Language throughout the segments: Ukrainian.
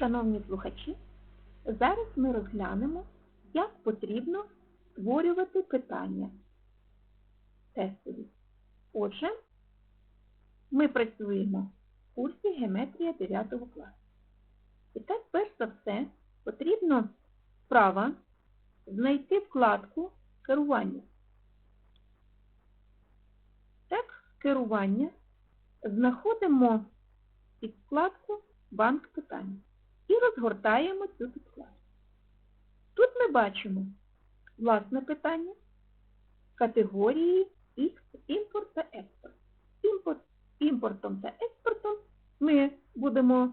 Шановні слухачі, зараз ми розглянемо, як потрібно створювати питання тестові. Отже, ми працюємо в курсі геометрія 9 класу. І так, перш за все, потрібно справа знайти вкладку керування. Так, керування знаходимо під вкладку Банк питань і розгортаємо цю підкладку. Тут ми бачимо власне питання, категорії X, імпорт та експорт. Імпорт, імпортом та експортом ми будемо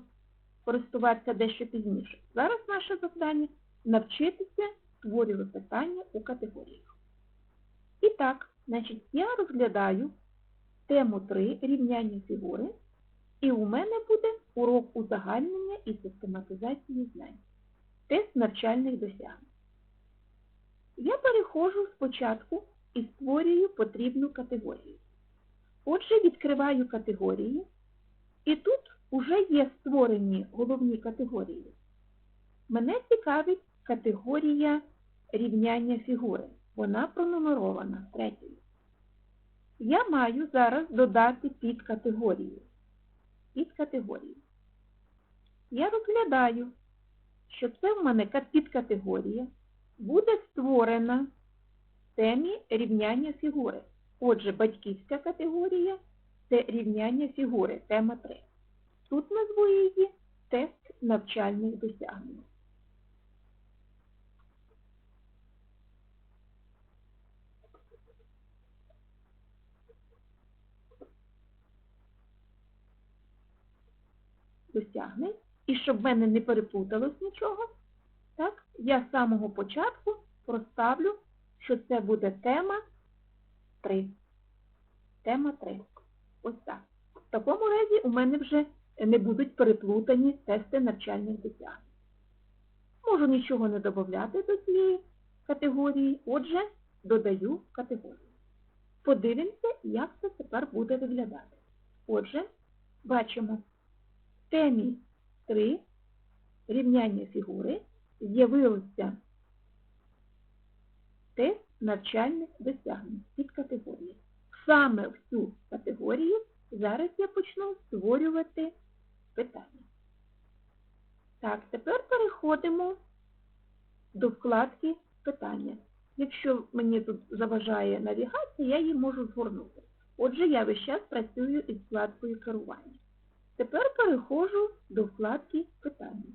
користуватися дещо пізніше. Зараз наше завдання навчитися створювати питання у категоріях. І так, значить, я розглядаю тему 3 рівняння фігури, і у мене буде урок узагальнення і систематизації знань. Тест навчальних досягнень. Я переходжу спочатку і створюю потрібну категорію. Отже, відкриваю категорії, і тут вже є створені головні категорії. Мене цікавить категорія рівняння фігури. Вона пронумерована третьою. Я маю зараз додати під Під категорію. Я розглядаю, що це в мене підкатегорія буде створена в темі рівняння фігури. Отже, батьківська категорія це рівняння фігури, тема 3. Тут назву її тест навчальних досягнень. Досягнень. І щоб в мене не переплуталось нічого, так, я з самого початку проставлю, що це буде тема 3. Тема 3. Ось так. В такому разі у мене вже не будуть переплутані тести навчальних досягнень. Можу нічого не додати до цієї категорії, отже, додаю категорію. Подивимося, як це тепер буде виглядати. Отже, бачимо, темі 3 рівняння фігури з'явився тест навчальних досягнень під категорії. Саме в цю категорію зараз я почну створювати питання. Так, тепер переходимо до вкладки питання. Якщо мені тут заважає навігація, я її можу згорнути. Отже, я весь час працюю із вкладкою керування. Тепер переходжу до вкладки питання.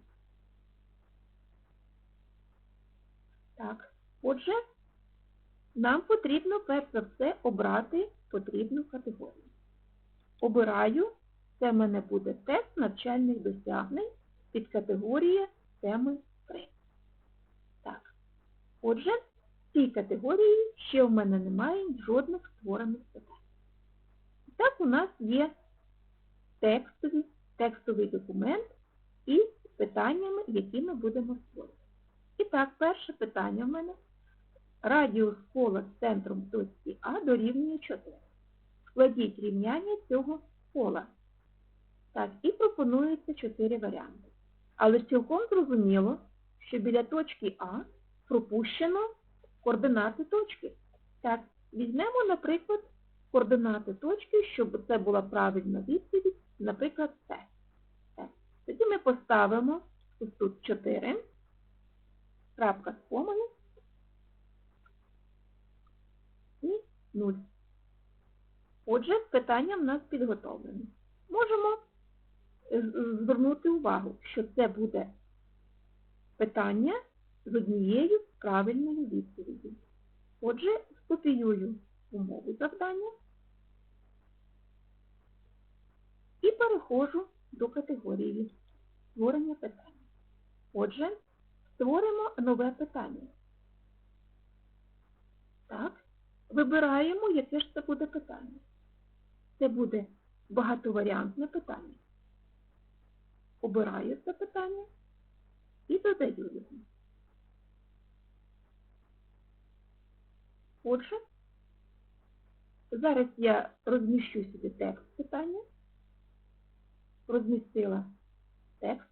Так, отже, нам потрібно перш за все обрати потрібну категорію. Обираю, це в мене буде тест навчальних досягнень під категорія теми 3. Так, отже, в цій категорії ще в мене немає жодних створених питань. Так, у нас є текстовий, текстовий документ із питаннями, які ми будемо створювати. І так, перше питання в мене. Радіус кола з центром точки А дорівнює 4. Складіть рівняння цього кола. Так, і пропонується 4 варіанти. Але цілком зрозуміло, що біля точки А пропущено координати точки. Так, візьмемо, наприклад, координати точки, щоб це була правильна відповідь, наприклад. Так. Тоді ми поставимо тут 4, крапка з комою і 0. Отже, питання в нас підготовлене. Можемо звернути увагу, що це буде питання з однією правильною відповіддю. Отже, скопіюю умову завдання і переходжу до категорії створення питання. Отже, створимо нове питання. Так, вибираємо, яке ж це буде питання. Це буде багатоваріантне питання. Обираю це питання і додаю його. Отже, зараз я розміщу собі текст питання, розмістила текст.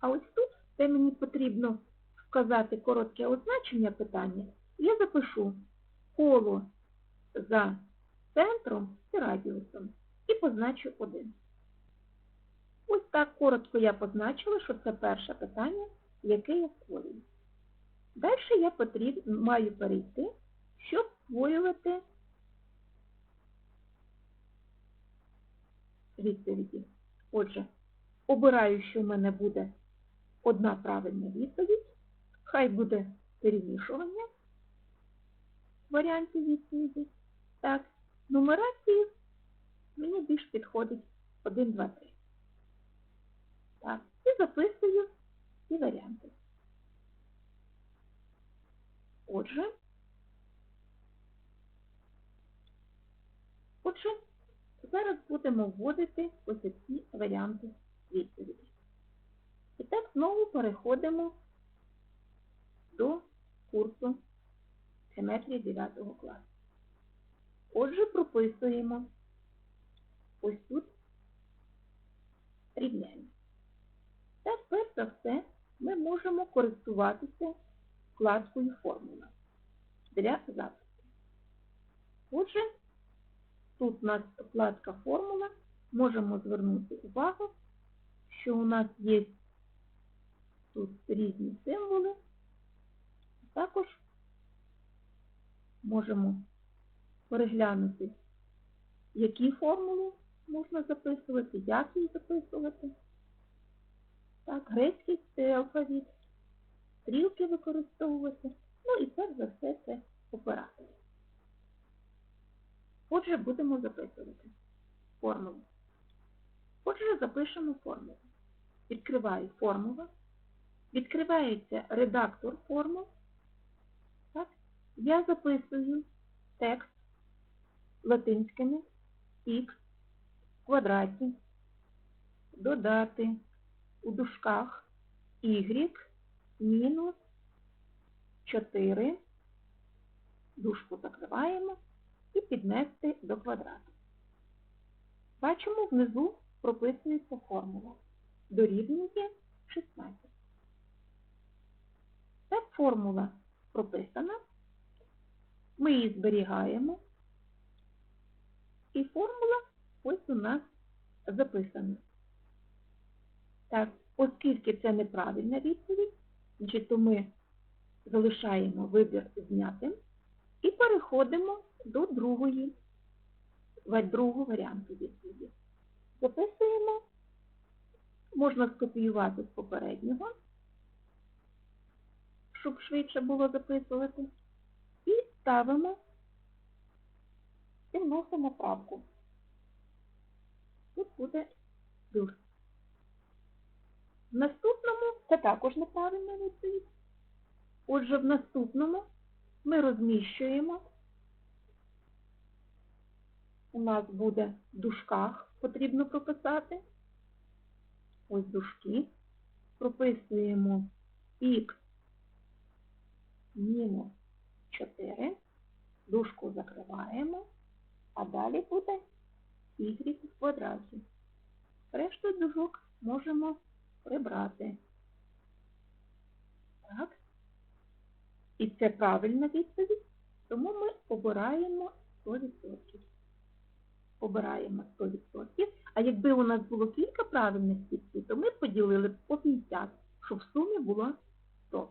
А ось тут, де мені потрібно вказати коротке означення питання, я запишу коло за центром і радіусом і позначу 1. Ось так коротко я позначила, що це перше питання, яке я створюю. Далі я потріб... маю перейти, щоб створювати відповіді. Отже, обираю, що в мене буде одна правильна відповідь, хай буде перемішування варіантів відповіді. Так, нумерації мені більш підходить 1, 2, 3. Так, і записую ці варіанти. Отже, отже, зараз будемо вводити ось ці варіанти відповіді. І так знову переходимо до курсу геометрії 9 класу. Отже, прописуємо ось тут рівняння. Так, перш за все, ми можемо користуватися вкладкою формула для запису. Отже, тут у нас вкладка формула, можемо звернути увагу, що у нас є тут різні символи, також можемо переглянути, які формули можна записувати, як їх записувати. Так, грецький алфавіт, стрілки використовувати, ну і перш за все це оператори. Отже, будемо записувати формулу. Отже, запишемо формулу. Відкриваю формулу. Відкривається редактор формул. Так? Я записую текст латинськими х в квадраті, додати у дужках y мінус 4, дужку закриваємо і піднести до квадрату. Бачимо, внизу прописується формула. Дорівнює 16. Так формула прописана. Ми її зберігаємо. І формула ось у нас записана. Так, оскільки це неправильна відповідь, значить, то ми залишаємо вибір знятим і переходимо до другої, другого варіанту відповіді. Записуємо, можна скопіювати з попереднього, щоб швидше було записувати, і ставимо і вносимо правку. Тут буде плюс. В наступному це також неправильна відповідь. Отже, в наступному ми розміщуємо, у нас буде в дужках, потрібно прописати. Ось дужки. Прописуємо х мінус 4, дужку закриваємо, а далі буде y в квадраті. Прибрати. Так. І це правильна відповідь, тому ми обираємо 100%. Обираємо 100%. А якби у нас було кілька правильних відповідей, то ми б поділили по 50, щоб в сумі було 100.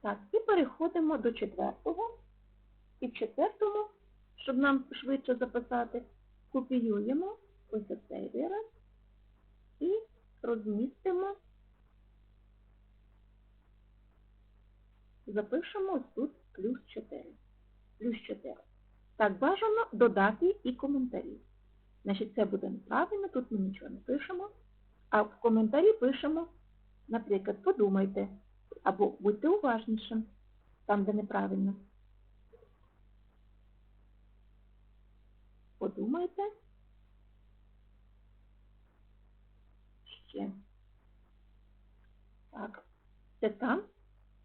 Так, і переходимо до четвертого. І в четвертому, щоб нам швидше записати, копіюємо ось цей вираз і розмістимо, запишемо тут плюс 4. Плюс 4. Так, бажано додати і коментарі. Значить, це буде неправильно, тут ми нічого не пишемо, а в коментарі пишемо, наприклад, подумайте, або будьте уважнішим, там, де неправильно. Подумайте. Так, це там,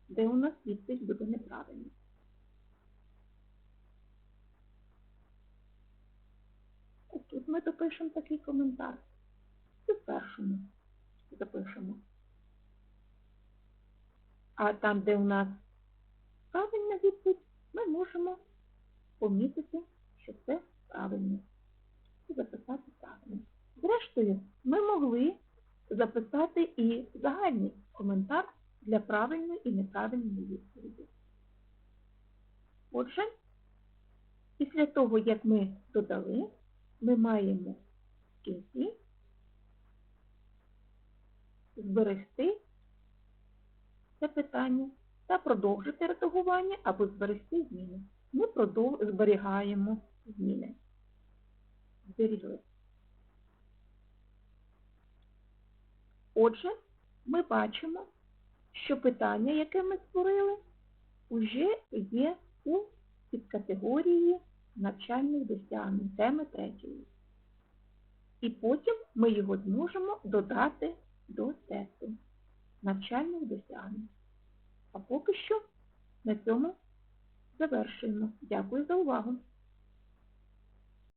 де у нас відповідь буде неправильна. Тут ми допишемо такий коментар. І в першому запишемо. А там, де у нас правильна відповідь, ми можемо помітити, що це правильно. І записати правильно. Зрештою, ми могли записати і загальний коментар для правильної і неправильної відповіді. Отже, після того, як ми додали, ми маємо в кінці зберегти це питання та продовжити редагування або зберегти зміни. Ми зберігаємо зміни. Зберігли. Отже, ми бачимо, що питання, яке ми створили, уже є у підкатегорії навчальних досягнень, теми третьої. І потім ми його зможемо додати до тесту навчальних досягнень. А поки що на цьому завершуємо. Дякую за увагу.